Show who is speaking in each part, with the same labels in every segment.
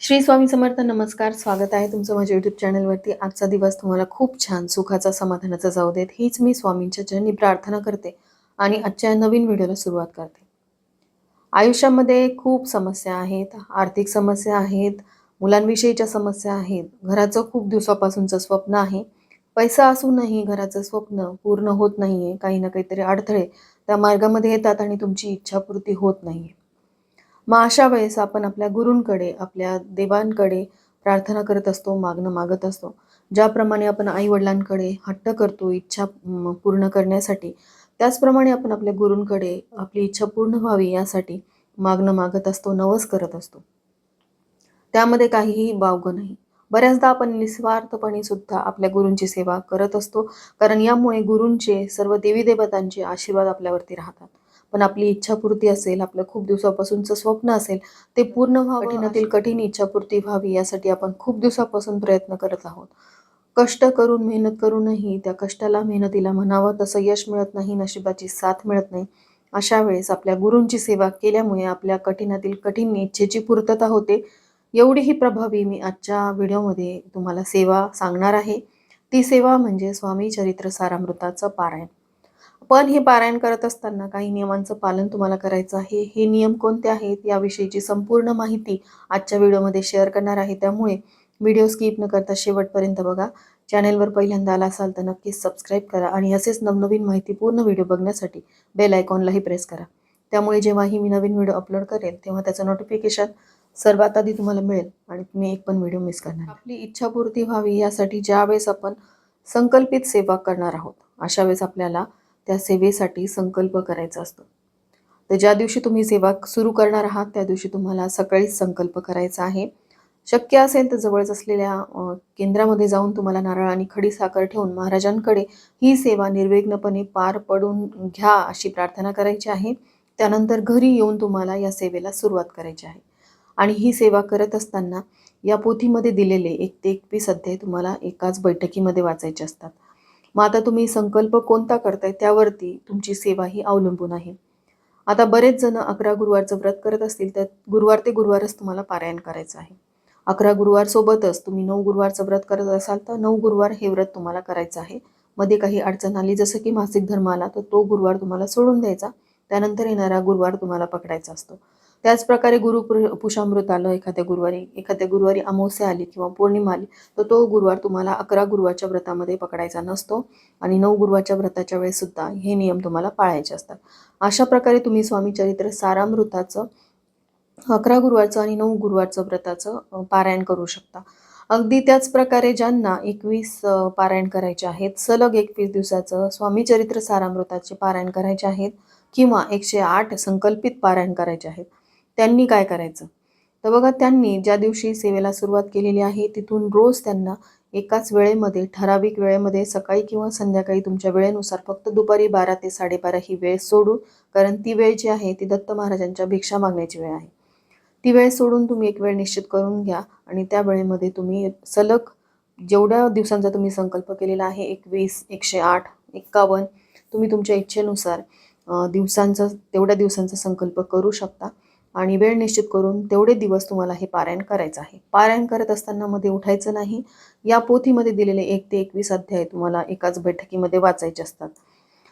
Speaker 1: श्री स्वामी समर्थ नमस्कार स्वागत आहे तुमचं माझ्या यूट्यूब चॅनलवरती आजचा दिवस तुम्हाला खूप छान सुखाचा समाधानाचा जाऊ देत. हीच मी स्वामींच्या चरणी प्रार्थना करते आणि आजच्या नवीन व्हिडिओला सुरुवात करते. आयुष्यामध्ये खूप समस्या आहेत आर्थिक समस्या आहेत मुलांविषयीच्या समस्या आहेत. घराचं खूप दिवसापासूनचं स्वप्न आहे. पैसा असूनही घराचं स्वप्न पूर्ण होत नाही आहे काही ना काहीतरी अडथळे त्या मार्गामध्ये येतात आणि तुमची इच्छापूर्ती होत नाही आहे मग अशा वेळेस आपण आपल्या गुरूंकडे आपल्या देवांकडे प्रार्थना करत असतो मागणं मागत असतो. ज्याप्रमाणे आपण आईवडिलांकडे हट्ट करतो इच्छा पूर्ण करण्यासाठी त्याचप्रमाणे आपण आपल्या गुरूंकडे आपली इच्छा पूर्ण व्हावी यासाठी मागणं मागत असतो नवस करत असतो. त्यामध्ये काहीही बावग नाही. बऱ्याचदा आपण निस्वार्थपणे सुद्धा आपल्या गुरूंची सेवा करत असतो कारण यामुळे गुरूंचे सर्व देवी देवतांचे आशीर्वाद आपल्यावरती राहतात. पण आपली इच्छापूर्ती असेल आपलं खूप दिवसापासूनचं स्वप्न असेल ते पूर्ण व्हावं कठीणातील कठीण इच्छापूर्ती व्हावी यासाठी आपण खूप दिवसापासून प्रयत्न करत आहोत. कष्ट करून मेहनत करूनही त्या कष्टाला मेहनतीला म्हणावं तसं यश मिळत नाही नशिबाची साथ मिळत नाही. अशा वेळेस आपल्या गुरूंची सेवा केल्यामुळे आपल्या कठीणातील कठीण इच्छेची पूर्तता होते. एवढीही प्रभावी मी आजच्या व्हिडिओमध्ये तुम्हाला सेवा सांगणार आहे. ती सेवा म्हणजे स्वामी चरित्र सारामृताचं पारायण. पण हे पारायण करत असताना काही नियमांचं पालन तुम्हाला करायचं आहे. हे नियम कोणते आहेत याविषयीची संपूर्ण माहिती आजच्या व्हिडिओमध्ये शेअर करणार आहे. त्यामुळे व्हिडिओ स्किप न करता शेवटपर्यंत बघा. चॅनेलवर पहिल्यांदा आला असाल तर नक्कीच सबस्क्राईब करा आणि असेच नवनवीन माहिती पूर्ण व्हिडिओ बघण्यासाठी बेल आयकॉनलाही प्रेस करा. त्यामुळे जेव्हाही मी नवीन व्हिडिओ अपलोड करेल तेव्हा त्याचं नोटिफिकेशन सर्वात आधी तुम्हाला मिळेल आणि तुम्ही एक पण व्हिडिओ मिस करणार आपली इच्छापूर्ती व्हावी यासाठी ज्यावेळेस आपण संकल्पित सेवा करणार आहोत अशा वेळेस आपल्याला त्या सेवेसाठी संकल्प करायचा असतो. तर ज्या दिवशी तुम्ही सेवा सुरू करणार आहात त्या दिवशी तुम्हाला सकाळीच संकल्प करायचा आहे. शक्य असेल तर जवळच असलेल्या केंद्रामध्ये जाऊन तुम्हाला नारळ आणि खडी साखर ठेवून महाराजांकडे ही सेवा निर्विघ्नपणे पार पडून घ्या अशी प्रार्थना करायची आहे. त्यानंतर घरी येऊन तुम्हाला या सेवेला सुरुवात करायची आहे. आणि ही सेवा करत असताना या पोथीमध्ये दिलेले एक ते एकवीस अध्याय तुम्हाला एकाच बैठकीमध्ये वाचायचे असतात. मग आता तुम्ही संकल्प कोणता करताय त्यावरती तुमची सेवा ही अवलंबून आहे. आता बरेच जण अकरा गुरुवारचं व्रत करत असतील तर गुरुवार ते गुरुवारच तुम्हाला पारायण करायचं आहे. अकरा गुरुवार सोबतच तुम्ही नऊ गुरुवारचं व्रत करत असाल तर नऊ गुरुवार हे व्रत तुम्हाला करायचं आहे. मध्ये काही अडचण आली जसं की मासिक धर्म आला तर तो गुरुवार तुम्हाला सोडून द्यायचा. त्यानंतर येणारा गुरुवार तुम्हाला पकडायचा असतो. त्याचप्रकारे गुरु पुषामृत आलं एखाद्या गुरुवारी. एखाद्या गुरुवारी अमावस्या आली किंवा पौर्णिमा आली तर तो गुरुवार तुम्हाला अकरा गुरुवारच्या व्रतामध्ये पकडायचा नसतो आणि नऊ गुरुवारच्या व्रताच्या वेळेस सुद्धा हे नियम तुम्हाला पाळायचे असतात. अशा प्रकारे तुम्ही स्वामी चरित्र सारामृताचं अकरा गुरुवारचं आणि नऊ गुरुवारचं व्रताचं पारायण करू शकता. अगदी त्याच प्रकारे ज्यांना एकवीस पारायण करायचे आहेत सलग एकवीस दिवसाचं स्वामी चरित्र सारामृताचे पारायण करायचे आहेत किंवा एकशे आठ संकल्पित पारायण करायचे आहेत त्यांनी काय करायचं? तर बघा त्यांनी ज्या दिवशी सेवेला सुरुवात केलेली आहे तिथून रोज त्यांना एकाच वेळेमध्ये ठराविक वेळेमध्ये सकाळी किंवा संध्याकाळी तुमच्या वेळेनुसार फक्त दुपारी बारा ते साडेबारा ही वेळ सोडून कारण ती वेळ जी आहे ती दत्त महाराजांच्या भिक्षा मागण्याची वेळ आहे. ती वेळ सोडून तुम्ही एक वेळ निश्चित करून घ्या आणि त्या वेळेमध्ये तुम्ही सलग जेवढ्या दिवसांचा तुम्ही संकल्प केलेला आहे एकवीस एकशे आठ एक्कावन्न तुम्ही तुमच्या इच्छेनुसार दिवसांचा तेवढ्या दिवसांचा संकल्प करू शकता. आणि वेळ निश्चित करून तेवढे दिवस तुम्हाला हे पारायण करायचं आहे. पारायण करत असताना मध्ये उठायचं नाही. या पोथीमध्ये दिलेले एक ते एकवीस अध्याय तुम्हाला एकाच बैठकीमध्ये वाचायचे असतात.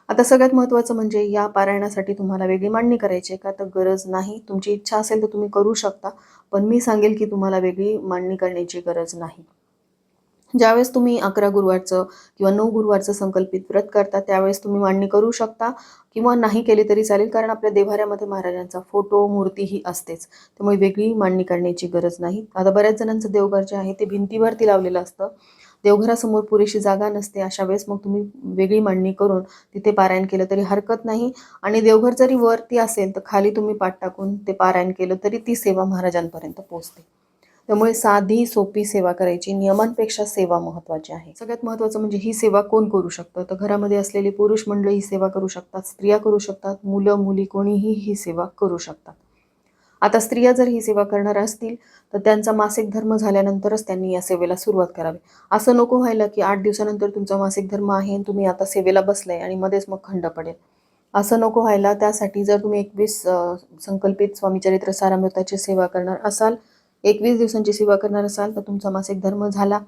Speaker 1: आता सगळ्यात महत्त्वाचं म्हणजे या पारायणासाठी तुम्हाला वेगळी मांडणी करायची आहे का? तर गरज नाही. तुमची इच्छा असेल तर तुम्ही करू शकता. पण मी सांगेल की तुम्हाला वेगळी मांडणी करण्याची गरज नाही. ज्यावेळेस तुम्ही अकरा गुरुवारचं किंवा नऊ गुरुवारचं संकल्पित व्रत करता त्यावेळेस तुम्ही मांडणी करू शकता किंवा नाही केली तरी चालेल कारण आपल्या देवाऱ्यामध्ये महाराजांचा फोटो मूर्ती ही असतेच. त्यामुळे वेगळी मांडणी करण्याची गरज नाही. आता बऱ्याच जणांचं देवघर जे आहे ते भिंतीवरती लावलेलं असतं. देवघरासमोर पुरेशी जागा नसते अशा वेळेस मग तुम्ही वेगळी मांडणी करून तिथे पारायण केलं तरी हरकत नाही. आणि देवघर जरी वरती असेल तर खाली तुम्ही पाठ टाकून ते पारायण केलं तरी ती सेवा महाराजांपर्यंत पोहोचते. त्यामुळे साधी सोपी सेवा करायची. नियमांपेक्षा सेवा महत्त्वाची आहे. सगळ्यात महत्त्वाचं म्हणजे ही सेवा कोण करू शकतं? तर घरामध्ये असलेली पुरुष मंडळी ही सेवा करू शकतात. स्त्रिया करू शकतात. मुलं मुली कोणीही ही सेवा करू शकतात. आता स्त्रिया जर ही सेवा करणार असतील तर त्यांचा मासिक धर्म झाल्यानंतरच त्यांनी या सेवेला सुरुवात करावी. असं नको व्हायला की आठ दिवसानंतर तुमचा मासिक धर्म आहे आणि तुम्ही आता सेवेला बसलाय आणि मध्येच मग खंड पडेल. असं नको व्हायला. त्यासाठी जर तुम्ही एकवीस संकल्पित स्वामीचरित्र सारामृताची सेवा करणार असाल एकवीस दिवसांची सेवा करणार असाल तर तुमचा मासिक धर्म झाला.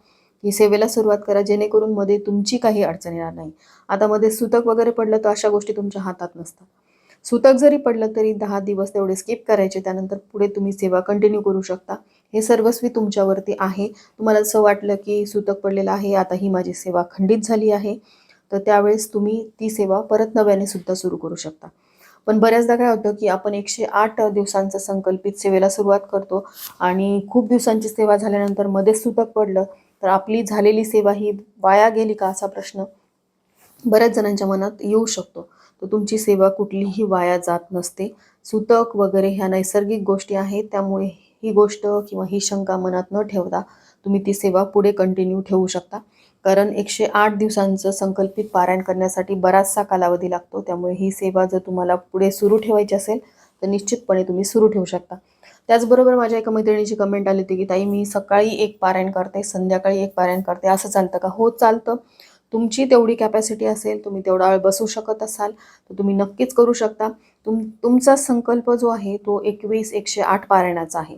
Speaker 1: की सेवेला सुरुवात करा जेणेकरून मध्ये तुमची काही अडचण येणार नाही. आता मध्ये सुतक वगैरे पडलं तर अशा गोष्टी तुमच्या हातात नसतात. सुतक जरी पडलं तरी दहा दिवस तेवढे स्किप करायचे त्यानंतर पुढे तुम्ही सेवा कंटिन्यू करू शकता. हे सर्वस्वी तुमच्यावरती आहे. तुम्हाला असं वाटलं की सुतक पडलेलं आहे आता ही माझी सेवा खंडित झाली आहे. तर त्यावेळेस तुम्ही ती सेवा परत नव्याने सुद्धा सुरू करू शकता. पण बऱ्याचदा काय होतं की आपण एकशे आठ दिवसांचं संकल्पित सेवेला सुरुवात करतो आणि खूप दिवसांची सेवा झाल्यानंतर मध्येच सुतक पडलं तर आपली झालेली सेवा ही वाया गेली का असा प्रश्न बऱ्याच जणांच्या मनात येऊ शकतो. तर तुमची सेवा कुठलीही वाया जात नसते. सुतक वगैरे ह्या नैसर्गिक गोष्टी आहेत त्यामुळे ही गोष्ट किंवा ही शंका मनात न ठेवता तुम्ही ती सेवा पुढे कंटिन्यू ठेवू शकता. कारण एकशे आठ दिवसांचं संकल्पित पारायण करण्यासाठी बराचसा कालावधी लागतो. त्यामुळे ही सेवा जर तुम्हाला पुढे सुरू ठेवायची असेल तर निश्चितपणे तुम्ही सुरू ठेवू शकता. त्याचबरोबर माझ्या एका मैत्रिणीची कमेंट आली होती की ताई मी सकाळी एक पारायण करते संध्याकाळी एक पारायण करते. असं चालतं का? हो चालतं. तुमची तेवढी कॅपॅसिटी असेल तुम्ही तेवढा वेळ बसू शकत असाल तर तुम्ही नक्कीच करू शकता. तुम तुमचा संकल्प जो आहे तो एकवीस एकशे आठ पारायणाचा आहे.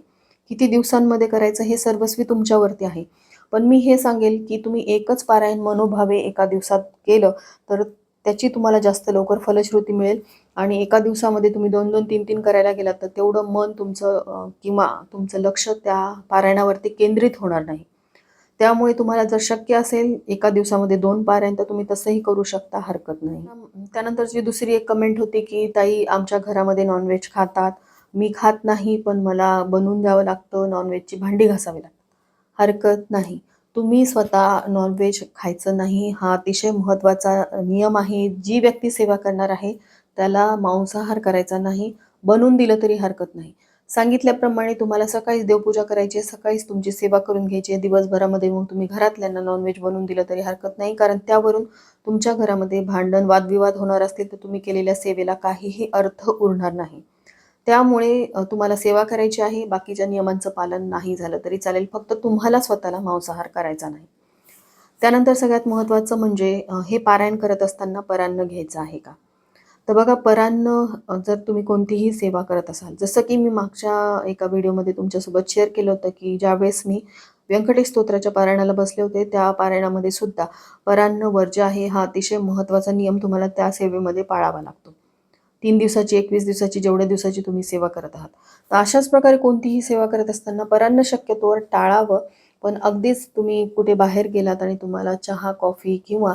Speaker 1: किती दिवसांमध्ये करायचं हे सर्वस्वी तुमच्यावरती आहे. पण मी हे सांगेल की तुम्ही एकच पारायण मनोभावे एका दिवसात केलं तर त्याची तुम्हाला जास्त लवकर फलश्रुती मिळेल. आणि एका दिवसामध्ये तुम्ही दोन दोन तीन तीन करायला गेलात तर तेवढं मन तुमचं किंवा तुमचं लक्ष त्या पारायणावरती केंद्रित होणार नाही. त्यामुळे तुम्हाला जर शक्य असेल एका दिवसामध्ये दोन पारायण तर तुम्ही तसंही करू शकता हरकत नाही. त्यानंतरची दुसरी एक कमेंट होती की ताई आमच्या घरामध्ये नॉनव्हेज खातात. मी खात नाही पण मला बनवून द्यावं लागतं नॉनव्हेजची भांडी घासावी लागते हरकत नाही. तुम्ही स्वतः नॉनव्हेज खायचं नाही हा अतिशय महत्त्वाचा नियम आहे. जी व्यक्ती सेवा करणार आहे त्याला मांसाहार करायचा नाही बनवून दिलं तरी हरकत नाही. सांगितल्याप्रमाणे तुम्हाला सकाळीच देवपूजा करायची आहे सकाळीच तुमची सेवा करून घ्यायची आहे. दिवसभरामध्ये मग तुम्ही घरातल्यांना नॉनव्हेज बनवून दिलं तरी हरकत नाही कारण त्यावरून तुमच्या घरामध्ये भांडण वादविवाद होणार असतील तर तुम्ही केलेल्या सेवेला काहीही अर्थ उरणार नाही. त्यामुळे तुम्हाला सेवा करायची आहे बाकीच्या नियमांचं पालन नाही झालं तरी चालेल फक्त तुम्हाला स्वतःला मांसाहार करायचा नाही. त्यानंतर सगळ्यात महत्त्वाचं म्हणजे हे पारायण करत असताना परान्न घ्यायचं आहे का? तर बघा परान्न जर तुम्ही कोणतीही सेवा करत असाल जसं की मी मागच्या एका व्हिडिओमध्ये तुमच्यासोबत शेअर केलं होतं की ज्यावेळेस मी व्यंकटेश स्तोत्राच्या पारायणाला बसले होते त्या पारायणामध्ये सुद्धा परान्न वर्ज्य आहे हा अतिशय महत्त्वाचा नियम तुम्हाला त्या सेवेमध्ये पाळावा लागतो. तीन दिवसाची एकवीस दिवसाची जेवढ्या दिवसाची तुम्ही सेवा करत आहात. तर अशाच प्रकारे कोणतीही सेवा करत असताना परांना शक्यतोवर टाळावं पण अगदीच तुम्ही कुठे बाहेर गेलात आणि तुम्हाला चहा कॉफी किंवा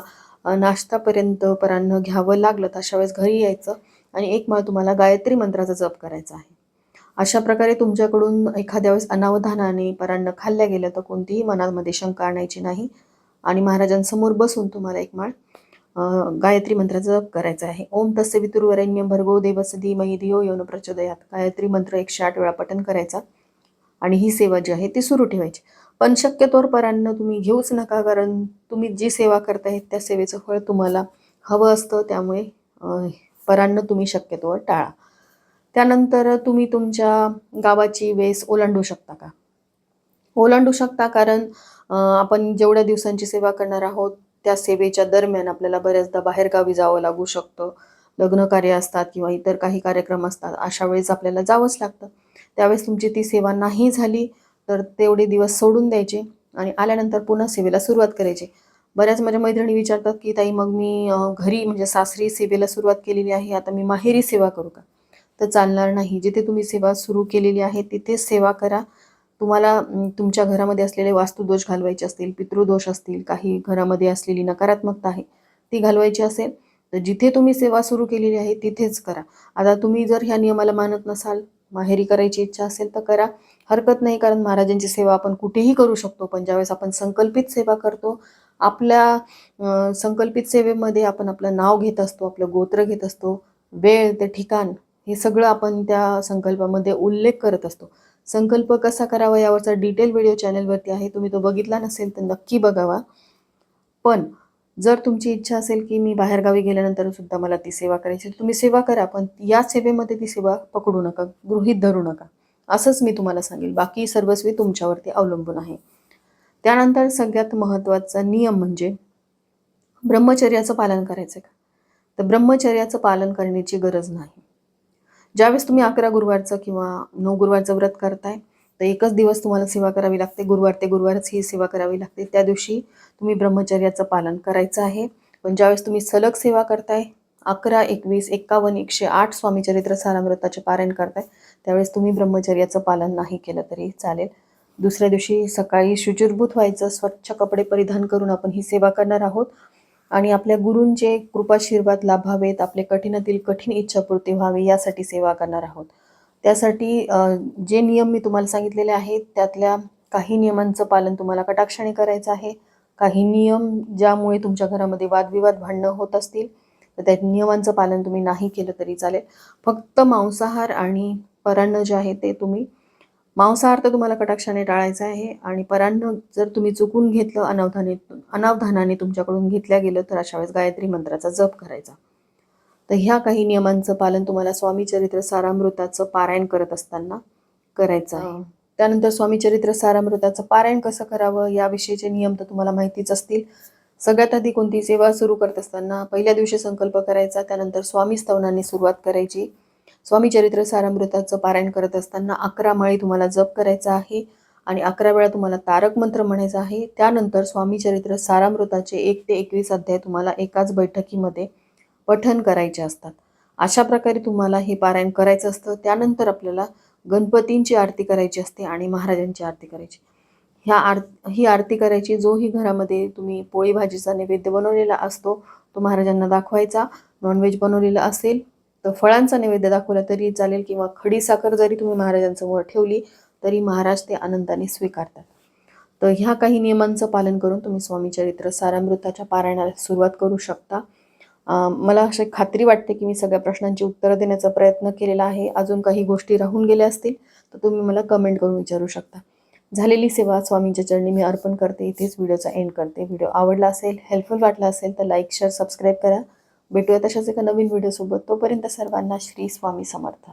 Speaker 1: नाश्तापर्यंत परान्न घ्यावं लागलं तर अशा वेळेस घरी यायचं आणि एक माळ तुम्हाला गायत्री मंत्राचा जप करायचा आहे. अशा प्रकारे तुमच्याकडून एखाद्या वेळेस अनावधानाने परान्न खाल्ल्या गेलं तर कोणतीही मनामध्ये शंका आणायची नाही. आणि महाराजांसमोर बसून तुम्हाला एक माळ गायत्री मंत्राचा जप करायचा आहे. ओम तस्य वितुर्वरण्यम भर्गो देवस धीमहि धियो यो प्रचोदयात. गायत्री मंत्र एकशे आठ वेळा पठन करायचा आणि ही सेवा जी आहे ती सुरू ठेवायची. पण शक्यतोवर परान्न तुम्ही घेऊच नका कारण तुम्ही जी सेवा करताय त्या सेवेचं फळ तुम्हाला हवं असतं त्यामुळे परांन तुम्ही शक्यतोवर टाळा. त्यानंतर तुम्ही तुमच्या गावाची वेस ओलांडू शकता का? ओलांडू शकता कारण आपण जेवढ्या दिवसांची सेवा करणार आहोत त्या सेवेच्या दरम्यान आपल्याला बऱ्याचदा बाहेरगावी जावं लागू शकतं. लग्न कार्य असतात किंवा इतर काही कार्यक्रम असतात अशा वेळेस आपल्याला जावंच लागतं. त्यावेळेस तुमची ती सेवा नाही झाली तर तेवढे दिवस सोडून द्यायचे आणि आल्यानंतर पुन्हा सेवेला सुरुवात करायची. बऱ्याच माझ्या मैत्रिणी विचारतात की ताई मग मी घरी म्हणजे सासरी सेवेला सुरुवात केलेली आहे आता मी माहेरी सेवा करू का? तर चालणार नाही. जिथे तुम्ही सेवा सुरू केलेली आहे तिथेच सेवा करा. तुम्हाला तुमच्या घरामध्ये असलेले वास्तुदोष घालवायचे असतील पितृदोष असतील काही घरामध्ये असलेली नकारात्मकता आहे ती घालवायची असेल तर जिथे तुम्ही सेवा सुरू केलेली आहे तिथेच करा. आता तुम्ही जर ह्या नियमाला मानत नसाल माहेरी करायची इच्छा असेल तर करा. हरकत नाही कारण महाराजांची सेवा आपण कुठेही करू शकतो पण ज्यावेळेस आपण संकल्पित सेवा करतो आपल्या संकल्पित सेवेमध्ये आपण आपलं नाव घेत असतो आपलं गोत्र घेत असतो वेळ ते ठिकाण हे सगळं आपण त्या संकल्पामध्ये उल्लेख करत असतो. संकल्प कसा करावा यावरचा डिटेल व्हिडिओ चॅनलवरती आहे. तुम्ही तो बघितला नसेल तर नक्की बघावा. पण जर तुमची इच्छा असेल की मी बाहेरगावी गेल्यानंतर सुद्धा मला ती सेवा करायची तुम्ही सेवा करा पण या सेवेमध्ये ती सेवा पकडू नका गृहीत धरू नका. असंच मी तुम्हाला सांगेल. बाकी सर्वस्वी तुमच्यावरती अवलंबून आहे. त्यानंतर सगळ्यात महत्त्वाचा नियम म्हणजे ब्रह्मचर्याचं पालन करायचं का? तर ब्रह्मचर्याचं पालन करण्याची गरज नाही. ज्यावेळेस तुम्ही अकरा गुरुवारचं किंवा नऊ गुरुवारचं व्रत करताय तर एकच दिवस तुम्हाला सेवा करावी लागते. गुरुवार ते गुरुवारच ही सेवा करावी लागते. त्या दिवशी तुम्ही ब्रह्मचर्याचं पालन करायचं आहे. पण ज्यावेळेस तुम्ही सलग सेवा करताय अकरा एकवीस एक्कावन्न एकशे आठ स्वामी चरित्र सारामृताचे पारायण करताय त्यावेळेस तुम्ही ब्रह्मचर्याचं पालन नाही केलं तरी चालेल. दुसऱ्या दिवशी सकाळी शुचिर्भूत व्हायचं स्वच्छ कपडे परिधान करून आपण ही सेवा करणार आहोत. आणि आपल्या गुरूंचे कृपाशीर्वाद लाभावेत आपले कठीणातील कठीण इच्छापूर्ती व्हावी यासाठी सेवा करणार आहोत. त्यासाठी जे नियम मी तुम्हाला सांगितलेले आहेत त्यातल्या काही नियमांचं पालन तुम्हाला कटाक्षाने करायचं आहे. काही नियम ज्यामुळे तुमच्या घरामध्ये वादविवाद भांडणं होत असतील तर त्या नियमांचं पालन तुम्ही नाही केलं तरी चालेल. फक्त मांसाहार आणि परान्न जे आहे ते तुम्ही मांसाहार तर तुम्हाला कटाक्षाने टाळायचा आहे आणि परान्न जर तुम्ही चुकून घेतलं अनावधाने अनावधानाने तुमच्याकडून घेतल्या गेलं तर अशा वेळेस गायत्री मंत्राचा जप करायचा. तर ह्या काही नियमांचं पालन तुम्हाला स्वामी चरित्र सारामृताचं पारायण करत असताना करायचं आहे. त्यानंतर स्वामी चरित्र सारामृताचं पारायण कसं करावं याविषयीचे नियम तर तुम्हाला माहितीच असतील. सगळ्यात आधी कोणती सेवा सुरू करत असताना पहिल्या दिवशी संकल्प करायचा त्यानंतर स्वामी स्तवनाने सुरुवात करायची. स्वामी चरित्र सारामृताचं पारायण करत असताना अकरा माळी तुम्हाला जप करायचा आहे आणि अकरा वेळा तुम्हाला तारक मंत्र म्हणायचा आहे. त्यानंतर स्वामी चरित्र सारामृताचे एक ते एकवीस अध्याय तुम्हाला एकाच बैठकीमध्ये पठन करायचे असतात. अशा प्रकारे तुम्हाला हे पारायण करायचं असतं. त्यानंतर आपल्याला गणपतींची आरती करायची असते आणि महाराजांची आरती करायची. ह्या आर ही आरती करायची जोही घरामध्ये तुम्ही पोळी भाजीचा नैवेद्य बनवलेला असतो तो महाराजांना दाखवायचा. नॉनव्हेज बनवलेला असेल तर फळांचा नैवेद्य दाखवला तरी चालेल किंवा खडी साखर जरी तुम्ही महाराजांसमोर ठेवली तरी महाराज ते आनंदाने स्वीकारतात. तर ह्या काही नियमांचं पालन करून तुम्ही स्वामी चरित्र सारामृताच्या पारायणाला सुरुवात करू शकता. मला अशी खात्री वाटते की मी सगळ्या प्रश्नांची उत्तरं देण्याचा प्रयत्न केलेला आहे. अजून काही गोष्टी राहून गेल्या असतील तर तुम्ही मला कमेंट करून विचारू शकता. झालेली सेवा स्वामींच्या चरणी मी अर्पण करते. इथेच व्हिडिओचा एंड करते. व्हिडिओ आवडला असेल हेल्पफुल वाटला असेल तर लाईक शेअर सबस्क्राईब करा. भेटूया तशाच एका नवीन व्हिडिओसोबत तोपर्यंत सर्वांना श्री स्वामी समर्थ.